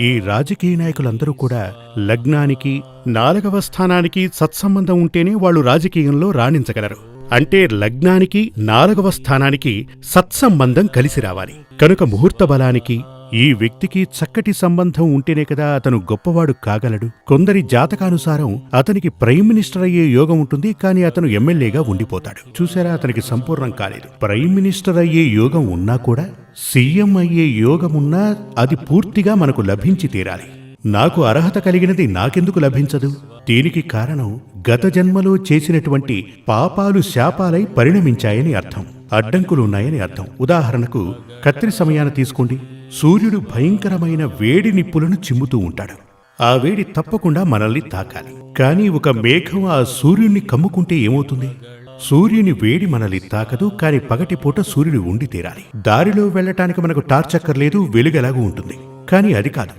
ఈ రాజకీయ నాయకులందరూ కూడా లగ్నానికి నాలుగవ స్థానానికి సత్సంబంధం ఉంటేనే వాళ్ళు రాజకీయంలో రాణించగలరు. అంటే లగ్నానికి నాలుగవ స్థానానికి సత్సంబంధం కలిసి రావాలి. కనుక ముహూర్త బలానికి ఈ వ్యక్తికి చక్కటి సంబంధం ఉంటేనే కదా అతను గొప్పవాడు కాగలడు. కొందరి జాతకానుసారం అతనికి ప్రైమ్ మినిస్టర్ అయ్యే యోగం ఉంటుంది కానీ అతను ఎమ్మెల్యేగా ఉండిపోతాడు. చూసారా అతనికి సంపూర్ణం కాలేదు. ప్రైమ్ మినిస్టర్ అయ్యే యోగం ఉన్నా కూడా సీఎం అయ్యే యోగం ఉన్నా అది పూర్తిగా మనకు లభించి తీరాలి. నాకు అర్హత కలిగినది నాకెందుకు లభించదు? దీనికి కారణం గత జన్మలో చేసినటువంటి పాపాలు శాపాలై పరిణమించాయని అర్థం. అడ్డంకులున్నాయని అర్థం. ఉదాహరణకు కత్రి సమయాన తీసుకోండి. సూర్యుడు భయంకరమైన వేడి నిప్పులను చిమ్ముతూ ఉంటాడు. ఆ వేడి తప్పకుండా మనల్ని తాకాలి. కానీ ఒక మేఘం ఆ సూర్యుణ్ణి కమ్ముకుంటే ఏమవుతుంది? సూర్యుని వేడి మనల్ని తాకదు కాని పగటిపూట సూర్యుడు ఉండి తీరాలి. దారిలో వెళ్ళటానికి మనకు టార్చ్ అక్కర్లేదు వెలుగెలాగూ ఉంటుంది. కానీ అది కాదు.